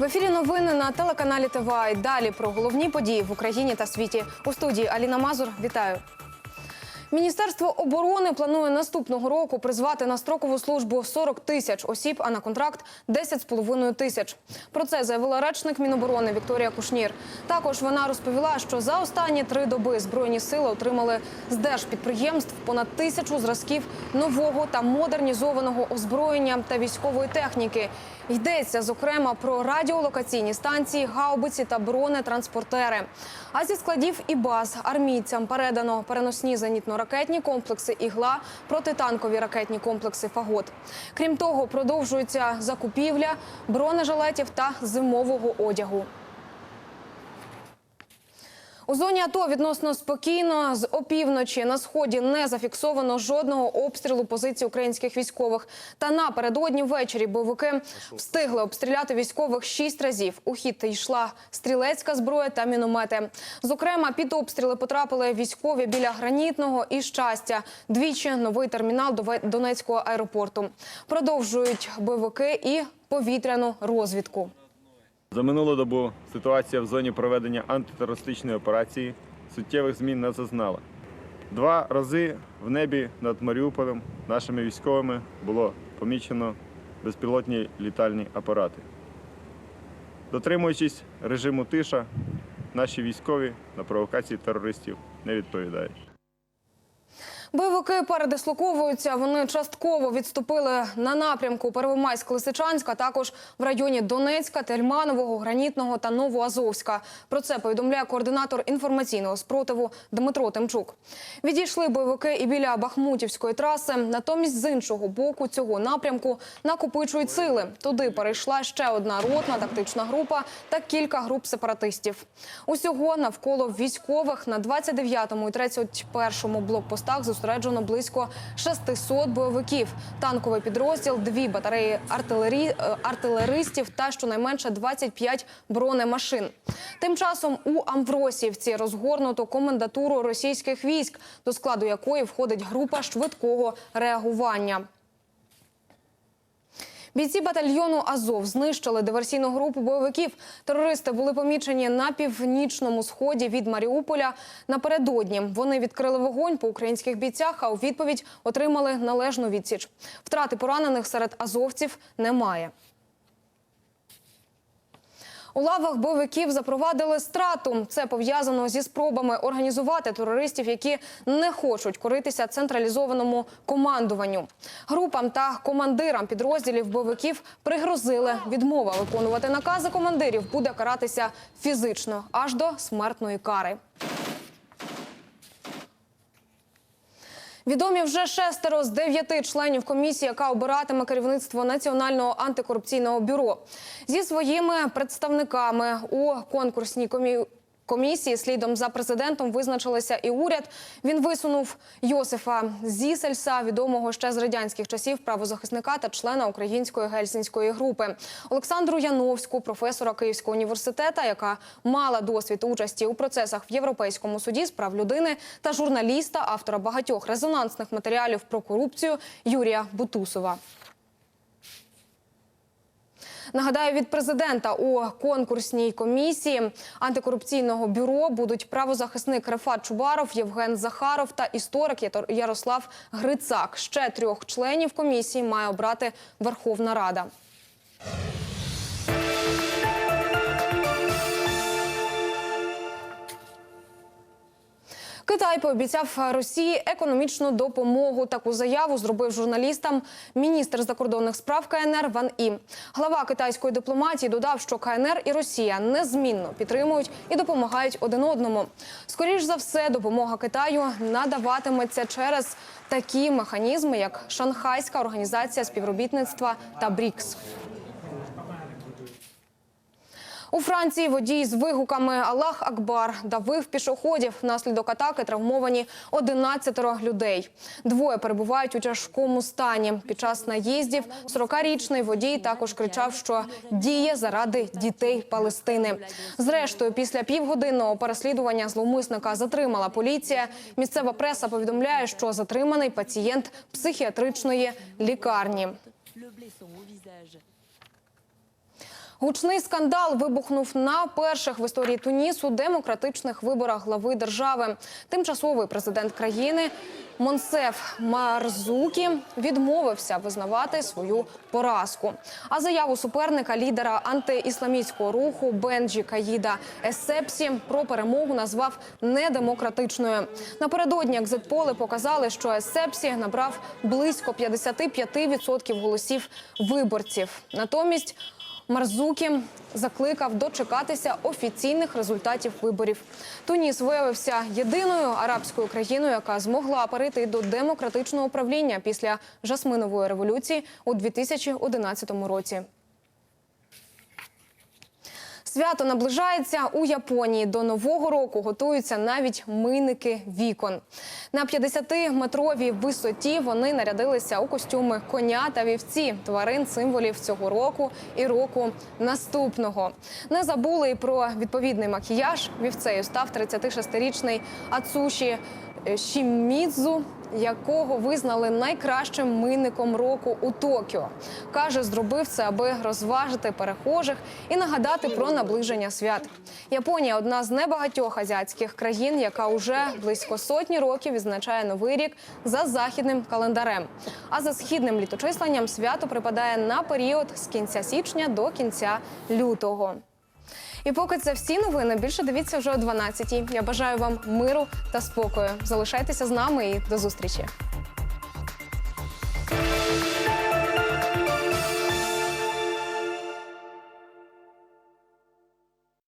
В ефірі новини на телеканалі ТВА. Далі про головні події в Україні та світі. У студії Аліна Мазур. Вітаю. Міністерство оборони планує наступного року призвати на строкову службу 40 тисяч осіб, а на контракт 10,5 тисяч. Про це заявила речник Міноборони Вікторія Кушнір. Також вона розповіла, що за останні три доби збройні сили отримали з держпідприємств понад тисячу зразків нового та модернізованого озброєння та військової техніки. Йдеться зокрема про радіолокаційні станції, гаубиці та бронетранспортери. А зі складів і баз армійцям передано переносні зенітно-ракетні комплекси ігла, протитанкові ракетні комплекси Фагот. Крім того, продовжується закупівля бронежилетів та зимового одягу. У зоні АТО відносно спокійно з опівночі на сході не зафіксовано жодного обстрілу позицій українських військових. Та напередодні ввечері бойовики встигли обстріляти військових шість разів. У хід йшла стрілецька зброя та міномети. Зокрема, під обстріли потрапили військові біля гранітного і щастя. Двічі новий термінал Донецького аеропорту. Продовжують бойовики і повітряну розвідку. За минулу добу ситуація в зоні проведення антитерористичної операції суттєвих змін не зазнала. Два рази в небі над Маріуполем нашими військовими було помічено безпілотні літальні апарати. Дотримуючись режиму тиша, наші військові на провокації терористів не відповідають. Бойовики передислоковуються. Вони частково відступили на напрямку Первомайськ-Лисичанська, також в районі Донецька, Тельманового, Гранітного та Новоазовська. Про це повідомляє координатор інформаційного спротиву Дмитро Тимчук. Відійшли бойовики і біля Бахмутівської траси. Натомість з іншого боку цього напрямку накопичують сили. Туди перейшла ще одна ротна тактична група та кілька груп сепаратистів. Усього навколо військових на 29-му і 31-му блокпостах зосереджено близько 600 бойовиків. Танковий підрозділ, дві батареї артилері... е, артилеристів та щонайменше 25 бронемашин. Тим часом у Амвросівці розгорнуто комендатуру російських військ, до складу якої входить група швидкого реагування. Бійці батальйону Азов знищили диверсійну групу бойовиків. Терористи були помічені на північному сході від Маріуполя. Напередодні вони відкрили вогонь по українських бійцях, а у відповідь отримали належну відсіч. Втрати поранених серед азовців немає. У лавах бойовиків запровадили страту. Це пов'язано зі спробами організувати терористів, які не хочуть коритися централізованому командуванню. Групам та командирам підрозділів бойовиків пригрозили відмова виконувати накази командирів буде каратися фізично аж до смертної кари. Відомі вже шестеро з дев'яти членів комісії, яка обиратиме керівництво Національного антикорупційного бюро. Зі своїми представниками у конкурсній комі... комісії слідом за президентом визначилися і уряд. Він висунув Йосифа Зісельса, відомого ще з радянських часів правозахисника та члена української гельсінської групи, Олександру Яновську, професора Київського університету, яка мала досвід участі у процесах в Європейському суді з прав людини, та журналіста, автора багатьох резонансних матеріалів про корупцію Юрія Бутусова. Нагадаю, від президента у конкурсній комісії антикорупційного бюро будуть правозахисник Рефат Чубаров, Євген Захаров та історик Ярослав Грицак. Ще трьох членів комісії має обрати Верховна Рада. Китай пообіцяв Росії економічну допомогу. Таку заяву зробив журналістам міністр закордонних справ КНР Ван І. Глава китайської дипломатії додав, що КНР і Росія незмінно підтримують і допомагають один одному. Скоріш за все, допомога Китаю надаватиметься через такі механізми, як Шанхайська організація співробітництва та БРІКС. У Франції водій з вигуками Аллах Акбар давив пішоходів. Внаслідок атаки травмовані 11 людей. Двоє перебувають у тяжкому стані. Під час наїздів 40-річний водій також кричав, що діє заради дітей Палестини. Зрештою, після півгодинного переслідування зловмисника затримала поліція. Місцева преса повідомляє, що затриманий пацієнт психіатричної лікарні. Гучний скандал вибухнув на перших в історії Тунісу демократичних виборах глави держави. Тимчасовий президент країни Монсеф Марзукі відмовився визнавати свою поразку. А заяву суперника лідера антиісламістського руху Бенджі Каїда Есепсі про перемогу назвав недемократичною. Напередодні екзитполи показали, що Есепсі набрав близько 55% голосів виборців. Натомість Марзукі закликав дочекатися офіційних результатів виборів. Туніс виявився єдиною арабською країною, яка змогла перейти до демократичного управління після жасминової революції у 2011 році. Свято наближається у Японії. До нового року готуються навіть мийники вікон. На 50-метровій висоті вони нарядилися у костюми коня та вівці, тварин символів цього року і року наступного. Не забули і про відповідний макіяж. Вівцею став 36-річний Ацуші Шімідзу, якого визнали найкращим мийником року у Токіо. Каже, зробив це, аби розважити перехожих і нагадати про наближення свят. Японія одна з небагатьох азіатських країн, яка уже близько сотні років відзначає новий рік за західним календарем. А за східним літочисленням свято припадає на період з кінця січня до кінця лютого. І поки це всі новини, більше дивіться вже о 12-й. Я бажаю вам миру та спокою. Залишайтеся з нами і до зустрічі.